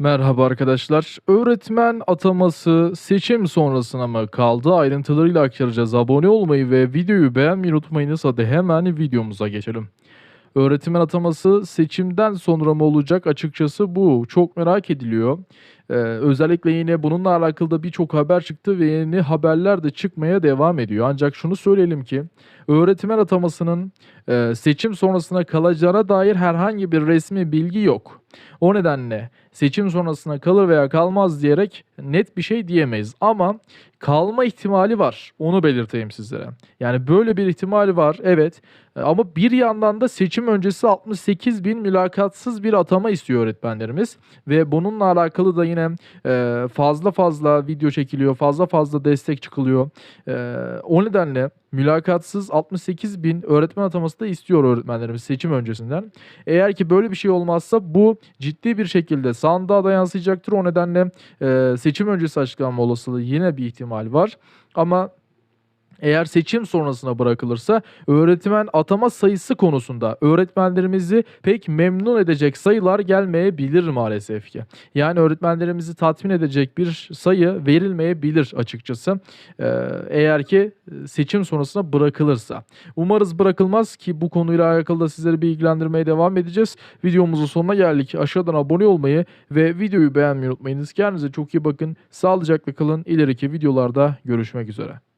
Merhaba arkadaşlar. Öğretmen ataması seçim sonrasına mı kaldı? Ayrıntılarıyla aktaracağız. Abone olmayı ve videoyu beğenmeyi unutmayınız. Hadi hemen videomuza geçelim. Öğretmen ataması seçimden sonra mı olacak? Açıkçası bu çok merak ediliyor. Ee, özellikle yine bununla alakalı da birçok haber çıktı ve yeni haberler de çıkmaya devam ediyor. Ancak şunu söyleyelim ki öğretmen atamasının e, seçim sonrasına kalacağına dair herhangi bir resmi bilgi yok. O nedenle seçim sonrasına kalır veya kalmaz diyerek net bir şey diyemeyiz. Ama kalma ihtimali var. Onu belirteyim sizlere. Yani böyle bir ihtimali var evet. E, Ama bir yandan da seçim öncesi 68 bin mülakatsız bir atama istiyor öğretmenlerimiz. Ve bununla alakalı da yine e, fazla fazla video çekiliyor. Fazla fazla destek çıkılıyor. E, o nedenle mülakatsız 68 bin öğretmen ataması da istiyor öğretmenlerimiz seçim öncesinden. Eğer ki böyle bir şey olmazsa bu ciddi bir şekilde sandığa da yansıyacaktır. O nedenle e, seçim öncesi açıklanma olasılığı yine bir ihtimal var. Ama eğer seçim sonrasına bırakılırsa öğretmen atama sayısı konusunda öğretmenlerimizi pek memnun edecek sayılar gelmeyebilir maalesef ki. Yani öğretmenlerimizi tatmin edecek bir sayı verilmeyebilir açıkçası. Eğer ki seçim sonrasına bırakılırsa. Umarız bırakılmaz ki bu konuyla alakalı da sizleri bilgilendirmeye devam edeceğiz. Videomuzun sonuna geldik. Aşağıdan abone olmayı ve videoyu beğenmeyi unutmayınız. Kendinize çok iyi bakın. Sağlıcakla kalın. İleriki videolarda görüşmek üzere.